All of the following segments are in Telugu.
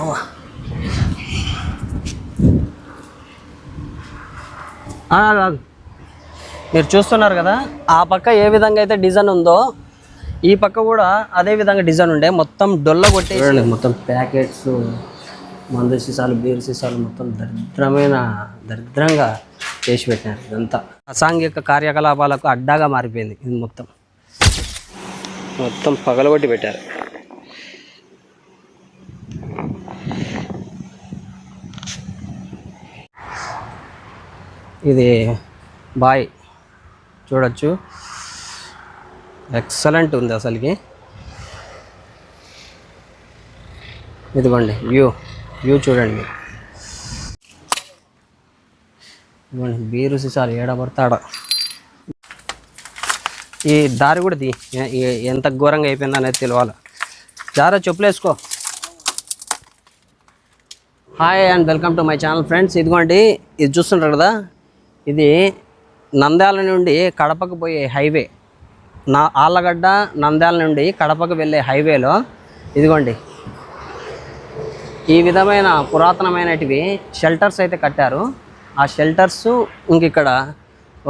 అవ్వా. కాదు మీరు చూస్తున్నారు కదా ఆ పక్క ఏ విధంగా అయితే డిజైన్ ఉందో ఈ పక్క కూడా అదే విధంగా డిజైన్ ఉండే. మొత్తం డొల్ల కొట్టి మొత్తం ప్యాకెట్స్ మందు సీసాలు బీర్ సీసాలు మొత్తం దరిద్రమైన దరిద్రంగా చేసి పెట్టినారు ఇదంతా. అసాంఘిక కార్యకలాపాలకు అడ్డాగా మారిపోయింది ఇది మొత్తం. మొత్తం పగలగొట్టి పెట్టారు. ఇది బాయ్ చూడొచ్చు. ఎక్సలెంట్ ఉంది అసలుకి. ఇదిగోండి వ్యూ వ్యూ చూడండి ఇదిగోండి బీరు సీసాలు ఏడ పడతాడ ఈ దారి కూడా తీ ఎంత ఘోరంగా అయిపోయింది అనేది తెలియాలి జారా చెప్పులు వేసుకో. Hi and welcome to my channel friends ఇదిగోండి ఇది చూస్తుంటారు కదా? ఇది నంద్యాల నుండి కడపకు పోయే హైవే. నా ఆళ్ళగడ్డ నంద్యాల నుండి కడపకు వెళ్ళే హైవేలో ఇదిగోండి. ఈ విధమైన పురాతనమైనటివి షెల్టర్స్ అయితే కట్టారు. ఆ షెల్టర్స్ ఇంక ఇక్కడ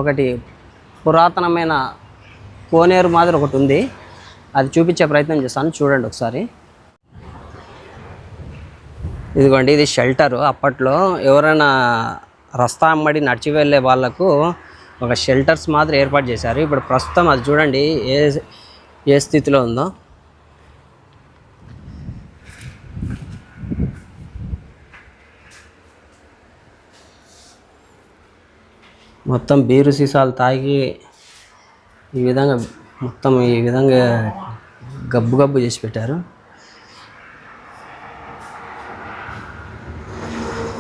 ఒకటి పురాతనమైన కోనేరు మాదిరి ఒకటి ఉంది. అది చూపించే ప్రయత్నం చేస్తాను చూడండి ఒకసారి. ఇదిగోండి ఇది షెల్టర్. అప్పట్లో ఎవరైనా రస్తా అమ్మడి నడిచి వెళ్ళే వాళ్ళకు ఒక షెల్టర్స్ మాత్రం ఏర్పాటు చేశారు. ఇప్పుడు ప్రస్తుతం అది చూడండి ఏ ఏ స్థితిలో ఉందో. మొత్తం బీరు సీసాలు తాగి ఈ విధంగా మొత్తం ఈ విధంగా గబ్బు గబ్బు చేసి పెట్టారు.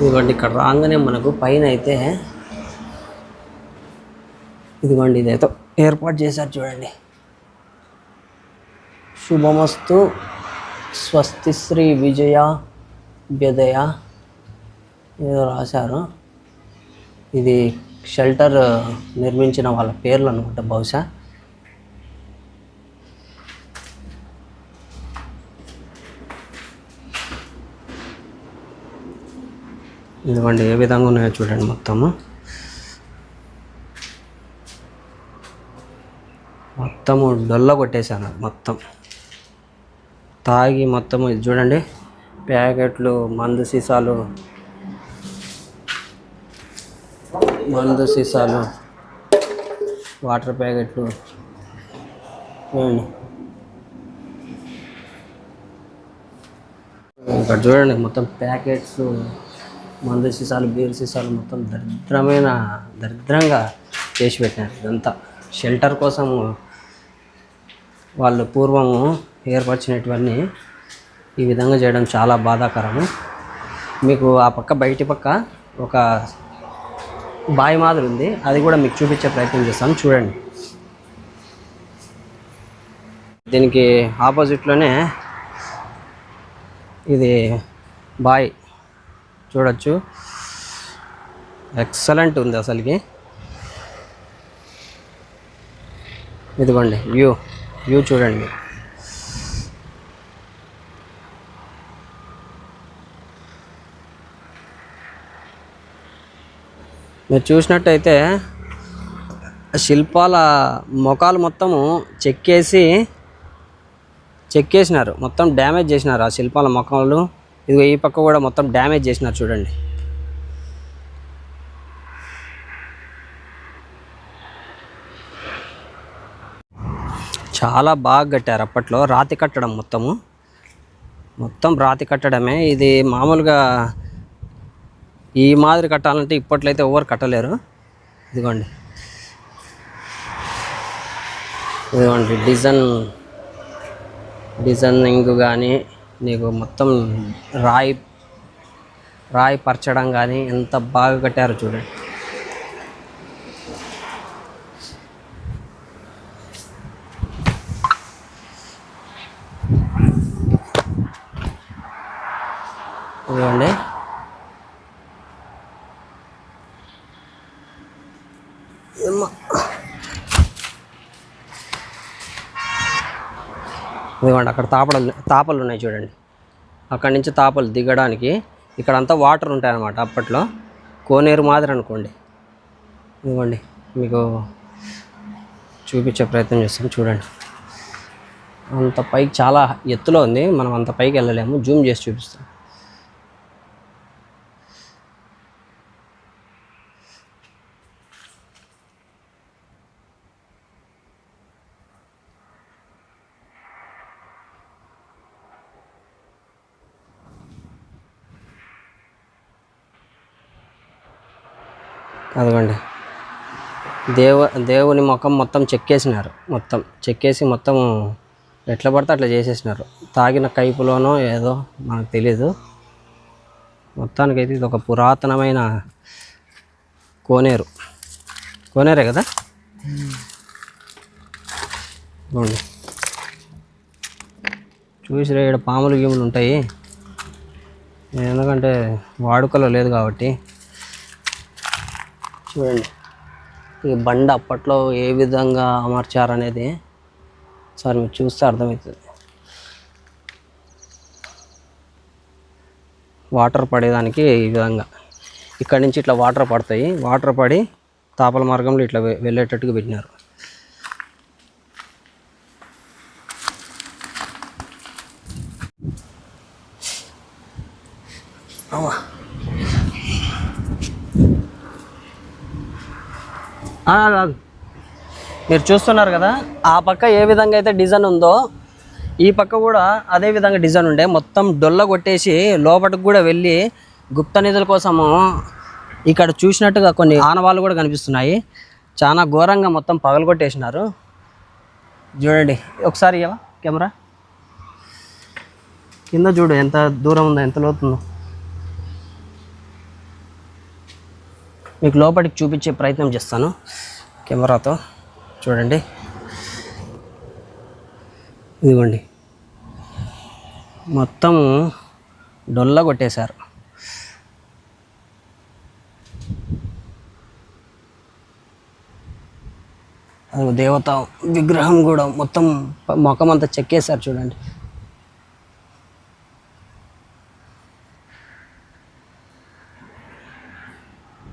ఇదిగోండి ఇక్కడ రాగానే మనకు పైన అయితే ఇదిగోండి ఇదైతే ఏర్పాటు చేశారు చూడండి. శుభమస్తు. స్వస్తి శ్రీ విజయ వ్యదయ ఏదో రాశారు. ఇది షెల్టర్ నిర్మించిన వాళ్ళ పేర్లు అనుకుంటా బహుశా. ఇదిగోండి ఏ విధంగా ఉన్నాయో చూడండి మొత్తము. మొత్తము డొల్ల కొట్టేశాను మొత్తం. తాగి మొత్తము ఇది చూడండి ప్యాకెట్లు మందు సీసాలు. మందు సీసాలు వాటర్ ప్యాకెట్లు. ఇక్కడ చూడండి మొత్తం ప్యాకెట్స్. మందు సీసాలు బీర్ సీసాలు మొత్తం దరిద్రమైన దరిద్రంగా చేసి పెట్టినారు ఇదంతా. షెల్టర్ కోసము వాళ్ళు పూర్వము ఏర్పరిచినటువన్నీ ఈ విధంగా చేయడం చాలా బాధాకరము. మీకు ఆ పక్క బయటి పక్క ఒక బావి మాదిరి ఉంది. అది కూడా మీకు చూపించే ప్రయత్నం చేస్తాను. చూడండి. దీనికి ఆపోజిట్లోనే ఇది బాయ్. చూడొచ్చు. ఎక్సలెంట్ ఉంది అసలుకి. ఇదిగోండి వ్యూ వ్యూ చూడండి మీరు. మీరు చూసినట్టయితే శిల్పాల ముఖాలు మొత్తము చెక్కేసి చెక్కేసినారు. మొత్తం డ్యామేజ్ చేసినారు ఆ శిల్పాల ముఖాలు. ఇదిగో ఈ పక్క కూడా మొత్తం డ్యామేజ్ చేసినారు చూడండి. చాలా బాగా కట్టారు అప్పట్లో రాతి కట్టడం మొత్తము. మొత్తం రాతి కట్టడమే. ఇది మామూలుగా ఈ మాదిరి కట్టాలంటే ఇప్పట్లో అయితే ఎవరు కట్టలేరు. ఇదిగోండి. ఇదిగోండి డిజైన్ డిజైనింగ్ కానీ నీకు మొత్తం రాయి రాయి పరచడం కానీ ఎంత బాగా కట్టారో చూడండి ఇదిగోండి ఏమ్మా. ఇదిగోండి అక్కడ తాపడలు తాపలు ఉన్నాయి చూడండి. అక్కడి నుంచి తాపలు దిగడానికి ఇక్కడ అంతా వాటర్ ఉంటాయన్నమాట అప్పట్లో. కోనేరు మాదిరి అనుకోండి. ఇదిగోండి మీకు చూపించే ప్రయత్నం చేస్తాం చూడండి. అంత పైకి చాలా ఎత్తులో ఉంది మనం అంత పైకి వెళ్ళలేము. జూమ్ చేసి చూపిస్తాం. అదిగోండి. దేవ దేవుని ముఖం మొత్తం చెక్కేసినారు. మొత్తం చెక్కేసి మొత్తం ఎట్లా పడితే అట్లా చేసేసినారు. తాగిన కైపులోనో ఏదో మనకు తెలీదు. మొత్తానికైతే ఇది ఒక పురాతనమైన కోనేరు. కోనేరే కదా? ఇదిగోండి. చూసిరా ఇక్కడ పాములు గీములు ఉంటాయి. ఎందుకంటే వాడుకలో లేదు కాబట్టి. చూడండి. ఈ బండ అప్పట్లో ఏ విధంగా అమర్చారు అనేది సార్ మీరు చూస్తే అర్థమవుతుంది. వాటర్ పడేదానికి ఈ విధంగా. ఇక్కడి నుంచి ఇట్లా వాటర్ పడతాయి. వాటర్ పడి తాపల మార్గంలో ఇట్లా వెళ్ళేటట్టుగా పెట్టినారు. రాదు మీరు చూస్తున్నారు కదా ఆ పక్క ఏ విధంగా అయితే డిజైన్ ఉందో ఈ పక్క కూడా అదే విధంగా డిజైన్ ఉండే. మొత్తం డొల్ల కొట్టేసి లోపలికి కూడా వెళ్ళి గుప్త నిధుల కోసము ఇక్కడ చూసినట్టుగా కొన్ని ఆనవాళ్ళు కూడా కనిపిస్తున్నాయి. చాలా ఘోరంగా మొత్తం పగలగొట్టేసినారు చూడండి ఒకసారి కెమెరా. కింద చూడు ఎంత దూరం ఉందో ఎంత లోతుందో. మీకు లోపలికి చూపించే ప్రయత్నం చేస్తాను. కెమెరాతో చూడండి. ఇదిగోండి. మొత్తం డొల్ల కొట్టేశారు. దేవత విగ్రహం కూడా మొత్తం మొఖం ముఖం అంతా చెక్కేశారు చూడండి.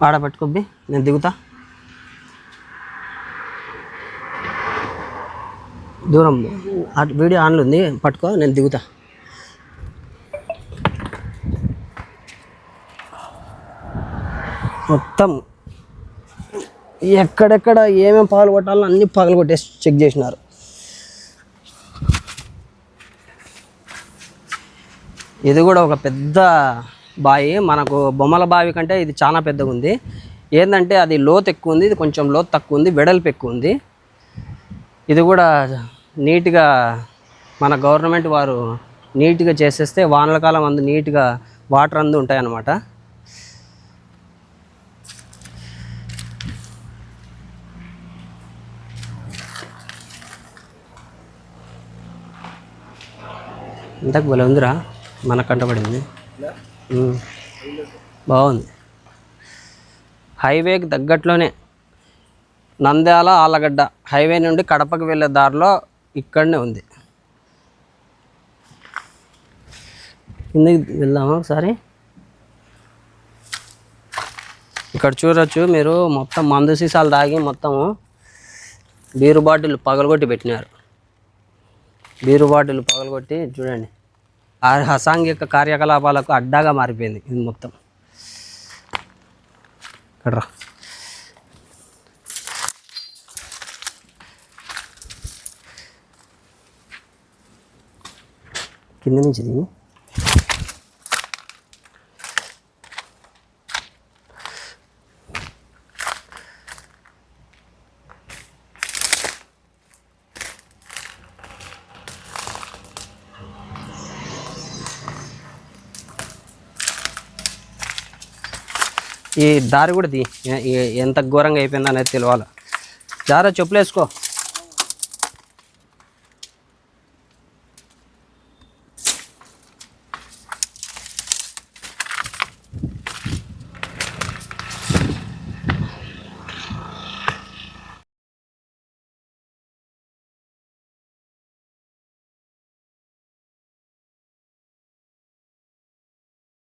ఆడ పట్టుకోబ్బి నేను దిగుతా. దూరం అటు వీడియో ఆన్లో ఉంది పట్టుకో నేను దిగుతా. మొత్తం ఎక్కడెక్కడ ఏమేమి పగలు కొట్టాలో అన్ని పగలు కొట్టేసి చెక్ చేసినారు. ఇది కూడా ఒక పెద్ద బావి మనకు బొమ్మల బావి కంటే ఇది చాలా పెద్దగా ఉంది. ఏంటంటే అది లోతు ఎక్కువ ఉంది ఇది కొంచెం లోతు తక్కువ ఉంది వెడల్పు ఎక్కువ ఉంది. ఇది కూడా నీట్గా మన గవర్నమెంట్ వారు నీట్గా చేసేస్తే వానల కాలం అందు నీట్గా వాటర్ అందు ఉంటాయన్నమాట. ఇంతకు భలే ఉందిరా మన కంటపడింది బాగుంది. హైవేకి తగ్గట్లోనే నంద్యాల ఆలగడ్డ హైవే నుండి కడపకి వెళ్ళే దారిలో ఇక్కడనే ఉంది. కిందకి వెళ్దామా ఒకసారి? ఇక్కడ చూడొచ్చు మీరు మొత్తం మందు సీసాలు తాగి మొత్తము బీరు బాటిల్ పగలగొట్టి పెట్టినారు. బీరు బాటిల్ పగలగొట్టి చూడండి. అసాంఘిక కార్యకలాపాలకు అడ్డాగా మారిపోయింది ఇది మొత్తం. ఇక్కడ కింద నుంచి ఈ దారి కూడా ఎంత ఘోరంగా అయిపోయిందో అనేది తెలియాలి జారా చెప్పులు వేసుకో.